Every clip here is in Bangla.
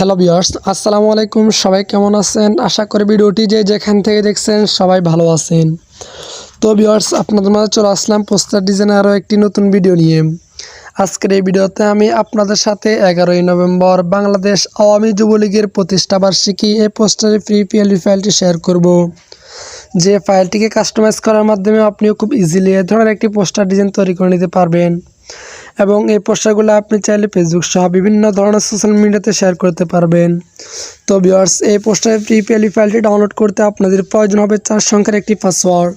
হ্যালো বিয়ার্স আসসালামু আলাইকুম। সবাই কেমন আছেন? আশা করি ভিডিওটি যে যেখান থেকে দেখছেন সবাই ভালো আছেন। তো বিয়ার্স আপনাদের মাঝে চলে আসলাম পোস্টার ডিজাইন আরও একটি নতুন ভিডিও নিয়ে। আজকের এই ভিডিওতে আমি আপনাদের সাথে এগারোই নভেম্বর বাংলাদেশ আওয়ামী যুবলীগের প্রতিষ্ঠা বার্ষিকী এই পোস্টারে ফ্রি পিএলডি ফাইলটি শেয়ার করব। যে ফাইলটিকে কাস্টমাইজ করার মাধ্যমে আপনিও খুব ইজিলি এ ধরনের একটি পোস্টার ডিজাইন তৈরি করে নিতে পারবেন। এবং এই পোস্টারগুলো আপনি চাইলে ফেসবুক সহ বিভিন্ন ধরনের সোশ্যাল মিডিয়াতে শেয়ার করতে পারবেন। তো ভিউয়ার্স এই পোস্টারের ফ্রি পিএলই ফাইলটি ডাউনলোড করতে আপনাদের প্রয়োজন হবে চার সংখ্যার একটি পাসওয়ার্ড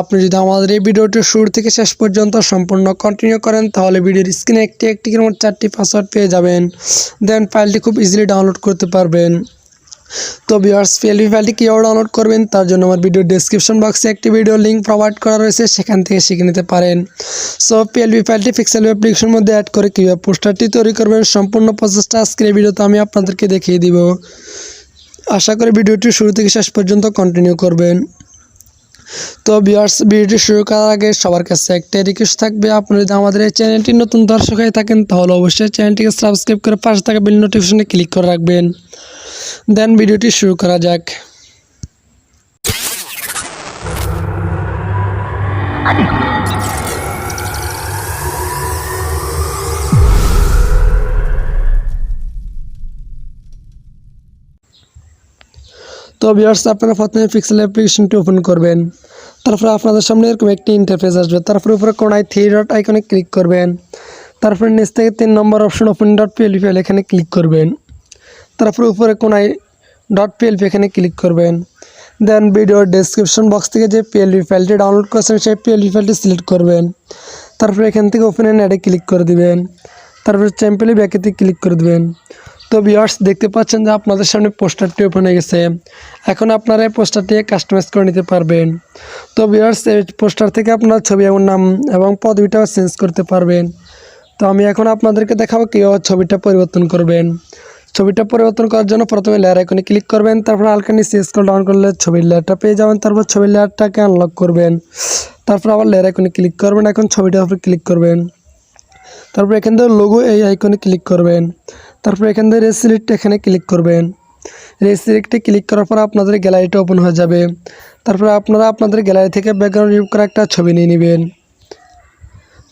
আপনি যদি আমাদের এই ভিডিওটি শুরু থেকে শেষ পর্যন্ত সম্পূর্ণ কন্টিনিউ করেন, তাহলে ভিডিওর স্ক্রিনে একটি একটি করে চারটি পাসওয়ার্ড পেয়ে যাবেন। দেন ফাইলটি খুব ইজিলি ডাউনলোড করতে পারবেন। তো ভিউয়ার্স পিএলপি ফাইলটি কীভাবে ডাউনলোড করবেন তার জন্য আমার ভিডিও ডেসক্রিপশন বক্সে একটি ভিডিও লিঙ্ক প্রোভাইড করা রয়েছে, সেখান থেকে শিখে নিতে পারেন। সো পিএলপি ফাইলটি পিক্সেল অ্যাপ্লিকেশনের মধ্যে অ্যাড করে কীভাবে পোস্টারটি তৈরি করবেন, সম্পূর্ণ প্রসেসটা আজকের ভিডিওতে আমি আপনাদেরকে দেখিয়ে দিব। আশা করি ভিডিওটি শুরু থেকে শেষ পর্যন্ত কন্টিনিউ করবেন। তো ভিউয়ার্স ভিডিওটি শুরু করার আগে সবার কাছে একটা রিকোয়েস্ট থাকবে আপনি যদি আমাদের এই চ্যানেলটি নতুন দর্শক হয়ে থাকেন, তাহলে অবশ্যই চ্যানেলটিকে সাবস্ক্রাইব করে পাশে থাকা বেল নোটিফিকেশনে ক্লিক করে রাখবেন। দেন ভিডিওটি শুরু করা যাক। তো ভিউয়ার্স আপনারা প্রথমে পিক্সেল অ্যাপ্লিকেশনটি ওপেন করবেন। তারপরে আপনাদের সামনে এরকম একটি ইন্টারফেস আসবে। তারপরে উপরে কোনায় থ্রি ডট আইকনে ক্লিক করবেন। তারপরে নিচ থেকে তিন নম্বর option open dot PLP file এখানে ক্লিক করবেন। তারপরে উপরে কোনায় ডট পিএলপি এখানে ক্লিক করবেন। দেন ভিডিওর ডেসক্রিপশন বক্স থেকে যে পিএলপি ফাইলটি ডাউনলোড করেছেন, সেই পিএলপি ফাইলটি সিলেক্ট করবেন। তারপরে এখান থেকে ওপেন অ্যান্ড অ্যাডে ক্লিক করে দিবেন। তারপরে চ্যাম্পেলি ব্যাকেতে ক্লিক করে দেবেন। তো ভিউয়ার্স দেখতে পাচ্ছেন যে আপনাদের সামনে পোস্টারটি ওপেন হয়ে গেছে। এখন আপনারা এই পোস্টারটি কাস্টমাইজ করে নিতে পারবেন। তো ভিউয়ার্স এই পোস্টার থেকে আপনার ছবি এবং নাম এবং পদবিটাও চেঞ্জ করতে পারবেন। তো আমি এখন আপনাদেরকে দেখাবো কীভাবে ছবিটা পরিবর্তন করবেন। ছবিটা পরিবর্তন করার জন্য প্রথমে লেয়ার আইকনে ক্লিক করবেন, তারপর হালকা নিচে স্ক্রল ডাউন করলে ছবির লেয়ারটা পেয়ে যাবেন, তারপর ছবির লেয়ারটাকে আনলক করবেন। তারপর আবার লেয়ার আইকনে ক্লিক করবেন, এখন ছবিটার উপরে ক্লিক করবেন। তারপর এখান থেকে লোগো এই আইকনে ক্লিক করবেন। তারপর এখান থেকে রেসিলেক্ট এখানে ক্লিক করবেন। রেসিলেক্টে ক্লিক করার পর আপনাদের গ্যালারিটা ওপেন হয়ে যাবে। তারপর আপনারা আপনাদের গ্যালারি থেকে ব্যাকগ্রাউন্ড রিমুভ করা একটা ছবি নিয়ে নেবেন।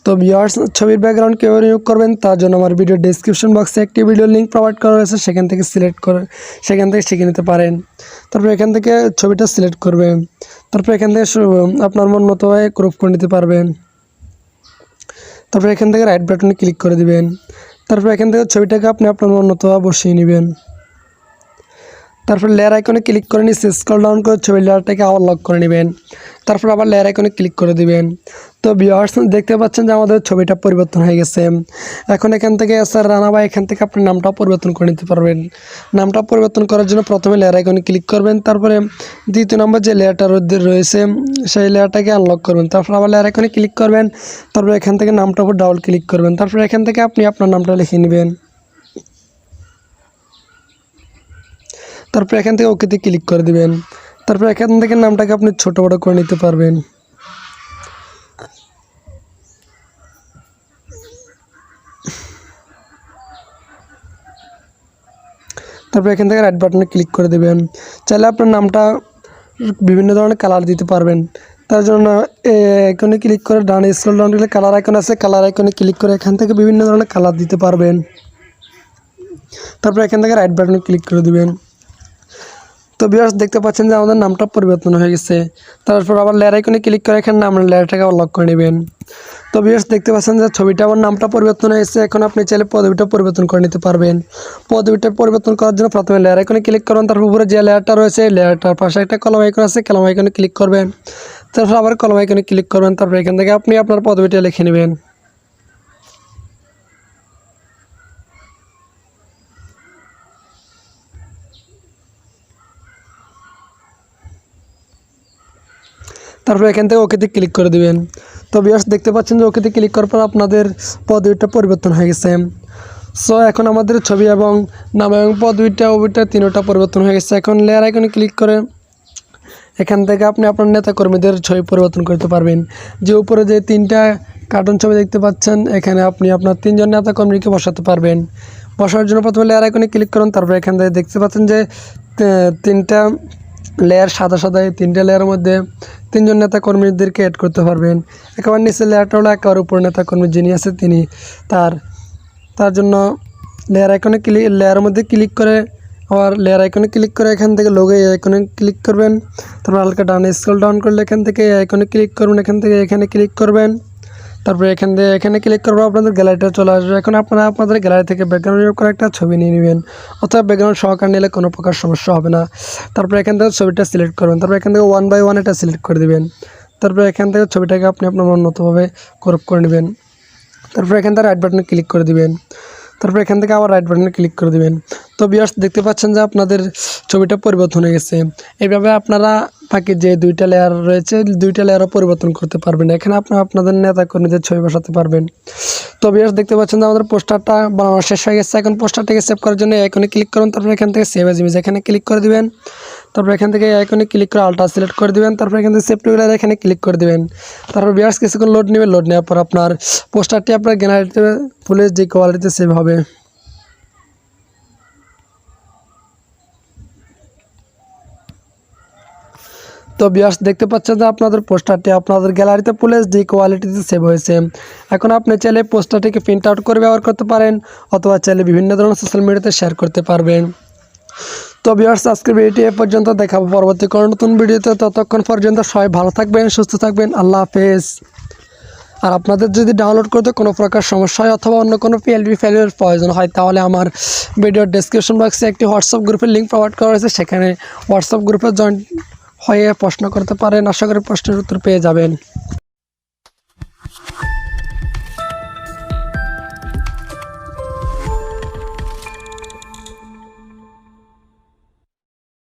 তো ভিউয়ার্স ছবির ব্যাকগ্রাউন্ড কীভাবে রিমুভ করবেন, তার জন্য আমার ভিডিও ডিসক্রিপশন বক্সে একটি ভিডিও লিঙ্ক প্রোভাইড করা রয়েছে, সেখান থেকে সিলেক্ট করে, সেখান থেকে শিখে নিতে পারেন। তারপর এখান থেকে ছবিটা সিলেক্ট করবেন। তারপর এখান থেকে আপনার মন মতো হয়ে ক্রপ করে নিতে পারবেন। তারপর এখান থেকে রাইট বাটনে ক্লিক করে দিবেন। তারপর এখান থেকে ছবিটাকে আপনি আপনার মন মতো বসিয়ে নেবেন। তারপর লেয়ার আইকনে ক্লিক করে নিয়ে স্ক্রল ডাউন করে ছবির লেয়ারটাকে আবার লক করে নেবেন। তারপর আবার লেয়ার আইকনে ক্লিক করে দিবেন। তো ভিউয়ার্স দেখতে পাচ্ছেন যে আমাদের ছবিটা পরিবর্তন হয়ে গেছে। এখন এখান থেকে স্যার রানা বা এখান থেকে আপনি নামটাও পরিবর্তন করে নিতে পারবেন। নামটা পরিবর্তন করার জন্য প্রথমে লেয়ার আইকনে ক্লিক করবেন, তারপরে দ্বিতীয় নম্বর যে লেয়ারটা রয়েছে, সেই লেয়ারটাকে আনলক করবেন। তারপর আবার লেয়ার আইকনে ক্লিক করবেন, তারপর এখান থেকে নামটার উপর ডাবল ক্লিক করবেন। তারপরে এখান থেকে আপনি আপনার নামটা লিখে নেবেন। তারপরে এখান থেকে ওকেতে ক্লিক করে দিবেন। তারপর এখান থেকে নামটাকে আপনি ছোটো বড়ো করে নিতে পারবেন। তারপর এখান থেকে রাইট বাটনে ক্লিক করে দেবেন। চাইলে আপনার নামটা বিভিন্ন ধরনের কালার দিতে পারবেন। তার জন্য আইকনে ক্লিক করে ডান স্ক্রল ডাউন করলে কালার আইকন আছে কালার আইকনে ক্লিক করে এখান থেকে বিভিন্ন ধরনের কালার দিতে পারবেন। তারপর এখান থেকে রাইট বাটনে ক্লিক করে দেবেন। তো ভিউয়ার্স দেখতে পাচ্ছেন যে আমাদের নামটা পরিবর্তন হয়ে গেছে। তারপর আবার লেয়ার আইকনে ক্লিক করে এখানে নাম লেয়ারটাকে লক করে নেবেন। তো ভিউয়ার্স, দেখতে পাচ্ছেন যে ছবিটা, আমার নামটা পরিবর্তন হয়েছে। এখন আপনি চাইলে পদবিটা পরিবর্তন করে নিতে পারবেন। পদবিটা পরিবর্তন করার জন্য প্রথমে লেয়ার আইকনে ক্লিক করবেন, তারপর উপরে যে লেয়ারটা রয়েছে লেয়ারটার পাশে একটা কলম আইকন আছে কলম আইকনে ক্লিক করবেন। তারপর আবার কলম আইকনে ক্লিক করবেন, তারপর এখান থেকে আপনি আপনার পদবিটা লিখে নেবেন। তারপর এখান থেকে ওকেতে ক্লিক করে দিবেন। তো বিয়ার্স দেখতে পাচ্ছেন যে ওকেতে ক্লিক করার পর আপনাদের পদবিটা পরিবর্তন হয়ে গেছে। সো এখন আমাদের ছবি এবং নাম এবং পদবিটা, ওবিটা তিনোটা পরিবর্তন হয়ে গেছে। এখন লেয়ার আইকনে ক্লিক করে এখান থেকে আপনি আপনার নেতা কর্মীদের ছবি পরিবর্তন করতে পারবেন। যে উপরে যে তিনটা কার্টুন ছবি দেখতে পাচ্ছেন, এখানে আপনি আপনার তিনজন নেতা কর্মীকে বসাতে পারবেন। বসানোর জন্য প্রথমে লেয়ার আইকনে ক্লিক করুন, তারপর এখান থেকে দেখতে পাচ্ছেন যে তিনটা লেয়ার সাদা সাদা এই তিনটা লেয়ারের মধ্যে তিনজন নেতাকর্মীদেরকে অ্যাড করতে পারবেন। একেবারে নিচে লেয়ারটা হলো একেবারে উপর নেতাকর্মী যিনি আছে, তিনি তার তার জন্য লেয়ার আইকনে ক্লিক লেয়ারের মধ্যে ক্লিক করে আবার লেয়ার আইকনে ক্লিক করে এখান থেকে লোগো আইকনে ক্লিক করবেন। তারপর হালকা ডাউন স্ক্রল ডাউন করলে এখান থেকে আইকনে ক্লিক করবেন, এখান থেকে এখানে ক্লিক করবেন। তারপরে এখান থেকে এখানে ক্লিক করব আপনাদের গ্যালারিটা চলে আসবে। এখন আপনারা আপনাদের গ্যালারি থেকে ব্যাকগ্রাউন্ড করে একটা ছবি নিয়ে নেবেন। অথবা ব্যাকগ্রাউন্ড সহকার নিলে কোনো প্রকার সমস্যা হবে না। তারপরে এখান থেকে ছবিটা সিলেক্ট করবেন। তারপর এখান থেকে ওয়ান বাই ওয়ান এটা সিলেক্ট করে দেবেন। তারপরে এখান থেকে ছবিটাকে আপনি আপনার উন্নতভাবে ক্রপ করে নেবেন। তারপরে এখান থেকে রাইট বাটনে ক্লিক করে দিবেন। তারপর এখান থেকে আবার রাইট বাটনে ক্লিক করে দিবেন। তো বিয়ার্স দেখতে পাচ্ছেন যে আপনাদের ছবিটা পরিবর্তন হয়ে গেছে। এইভাবে আপনারা বাকি যে দুইটা লেয়ার রয়েছে, দুইটা লেয়ারও পরিবর্তন করতে পারবেন। এখানে আপনারা আপনাদের নেতা কর্মীদের ছবি বসাতে পারবেন। তো বিয়ার্স দেখতে পাচ্ছেন যে আমাদের পোস্টারটা বানানো শেষ হয়ে গেছে। এখন পোস্টারটাকে সেভ করার জন্য এখানে ক্লিক করুন, তারপর এখান থেকে সেভ এজ ইমেজ এখানে ক্লিক করে দিবেন। তারপর এখান থেকে আইকনে ক্লিক করে আলট্রা সিলেক্ট করে দিবেন। তারপর এখান থেকে সেভ টু গ্যালারি এখানে ক্লিক করে দিবেন। তারপর বিয়ার্স কিছুক্ষণ লোড নেবে। লোড নেওয়ার পর আপনার পোস্টারটি আপনার গ্যালারিতে ফুলের যে কোয়ালিটিতে সেভ হবে। তো বিয়ার্স দেখতে পাচ্ছেন যে আপনাদের পোস্টারটি আপনাদের গ্যালারিতে ফুল ডি কোয়ালিটিতে সেভ হয়েছে। এখন আপনি চাইলে পোস্টারটিকে প্রিন্ট আউট করে ব্যবহার করতে পারেন অথবা চাইলে বিভিন্ন ধরনের সোশ্যাল মিডিয়াতে শেয়ার করতে পারবেন। তো বিয়ার্স আজকের ভিডিওটি এ পর্যন্ত, দেখাবো পরবর্তী কোনো নতুন ভিডিওতে ততক্ষণ পর্যন্ত সবাই ভালো থাকবেন, সুস্থ থাকবেন, আল্লাহ হাফেজ। আর আপনাদের যদি ডাউনলোড করতে কোনো প্রকার সমস্যা হয় অথবা অন্য কোনো পিএলবি ফাইলের প্রয়োজন হয়, তাহলে আমার ভিডিওর ডেসক্রিপশন বক্সে একটি হোয়াটসঅ্যাপ গ্রুপের লিঙ্ক প্রোভাইড করা হয়েছে সেখানে হোয়াটসঅ্যাপ গ্রুপে জয়েন হয়ে প্রশ্ন করতে পারেন আশা করি প্রশ্নের উত্তর পেয়ে যাবেন।